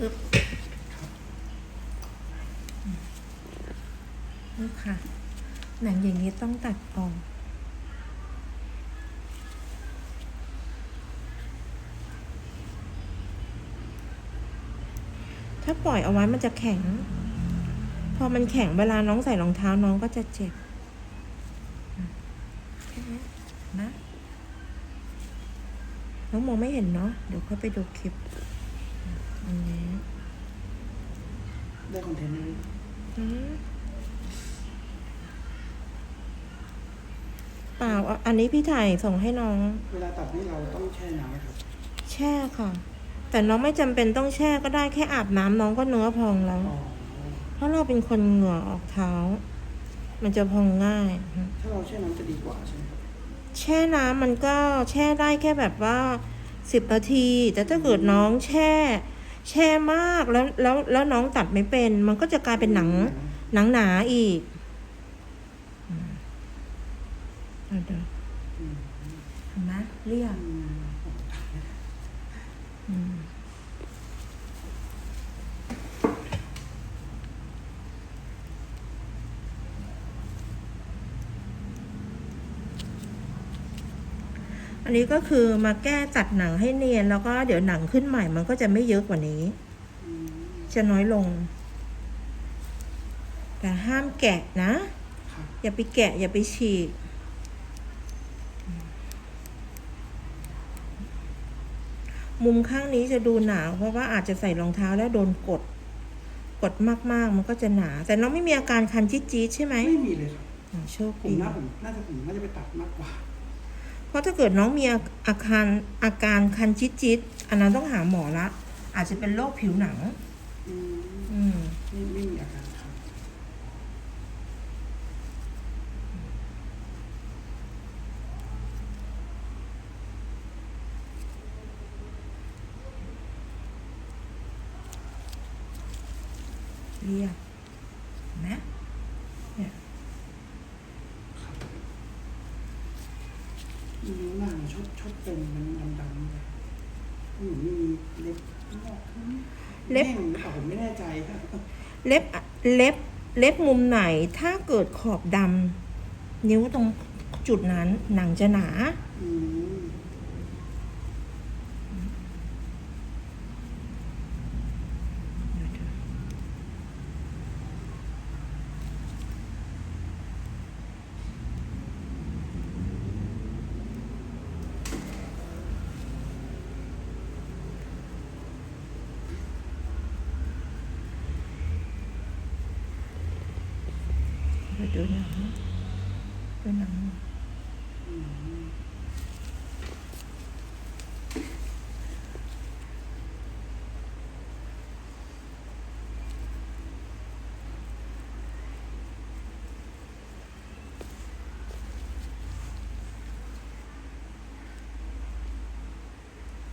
อึ๊บนี่ค่ะ หนังอย่างนี้ต้องตัดออกถ้าปล่อยเอาไว้มันจะแข็ง พอมันแข็งเวลาน้องใส่รองเท้าน้องก็จะเจ็บแค่นี้นะ น้องมองไม่เห็นเนาะ เดี๋ยวค่อยไปดูคลิป ได้คอนเทนต์นี้อืมเปล่าอะอันนี้พี่ถ่ายส่งให้น้อง เวลาตัดนี่เราต้องแช่น้ำไหมครับ แช่ค่ะ แต่น้องไม่จำเป็นต้องแช่ก็ได้แค่อาบน้ำน้องก็เนื้อพองแล้วอ๋อเพราะเราเป็นคนเหงื่อออกเท้า มันจะพองง่าย ถ้าเราแช่น้ำจะดีกว่าใช่ไหมครับแช่น้ำมันก็แช่ได้แค่แบบว่าสิบนาที แต่ถ้าเกิดน้องแช่ แช่มากแล้วแล้วแล้วน้องตัดไม่เป็น มันก็จะกลายเป็นหนัง หนังหนาอีกอืมเอาเดี๋ยวอืมเห็นไหมเรียบ อืมอืมอันนี้ก็คือมาแก้ตัดหนังให้เนียน แล้วก็เดี๋ยวหนังขึ้นใหม่มันก็จะไม่เยอะกว่านี้อืมจะน้อยลง แต่ห้ามแกะนะครับอย่าไปแกะ อย่าไปฉีกมุมข้างนี้จะดูหนาวเพราะว่าอาจจะใส่รองเท้าแล้วโดนกด กดมากๆ มันก็จะหนา แต่น้องไม่มีอาการคันจี๊ดๆใช่ไหมไม่มีเลยครับอ๋อโชคผมดีน่าผมน่าจะผมน่าจะไปตัดมากกว่า เพราะถ้าเกิดน้องมีอาอาการอาการคันจี๊ดๆอันนั้นต้องหาหมอละ อาจจะเป็นโรคผิวหนัง อืมอืม ไม่ไม่มีอาการครับเรียบเห็นไหมเนี่ย ครับ นิ้วหนังชอบชอบเป็นมันดำๆเลยหมือนมีเล็บงอกขึ้นเล็บ แห้งหรือเปล่าผมไม่แน่ใจครับ เล็บอะเล็บเล็บมุมไหนถ้าเกิดขอบดำนิ้วตรงจุดนั้นหนังจะหนา อืม ไป ดูหนังดูหนังอืม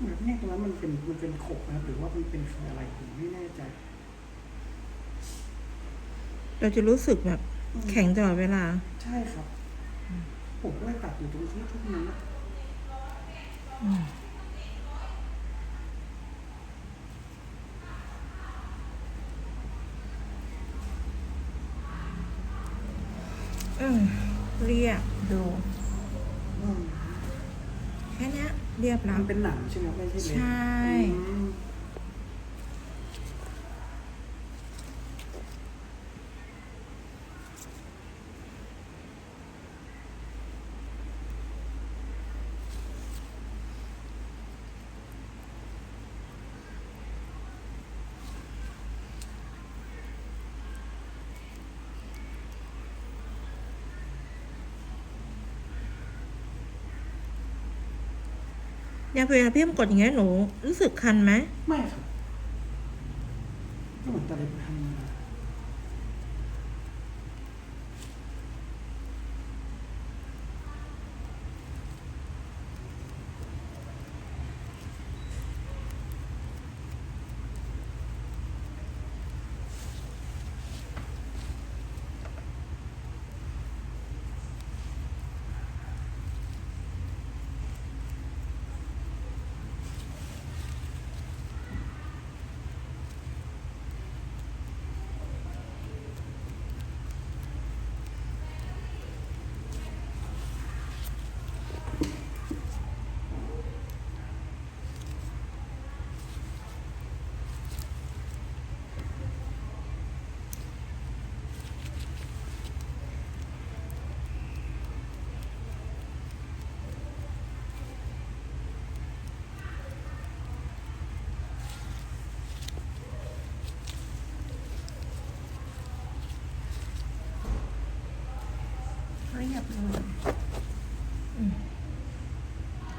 แบบนี่ตรงนั้นมันเป็นมันเป็นขบนะครับหรือว่ามันเป็นอะไรผมไม่แน่ใจ เราจะรู้สึกแบบ แข็งตลอดเวลา ใช่ครับ ผมก็เลยตัดอยู่ตรงที่ทุกนั้นนะอืมเรียบดูอืมแค่เนี้ยเรียบแล้วมันเป็นหนังใช่ไหมไม่ใช่เล็บใช่ อืม เนี่ยเวลาพี่มกดอย่างเงี้ยหนูรู้สึกคันไหมไม่ครับก็เหมือนตะเล็บทำ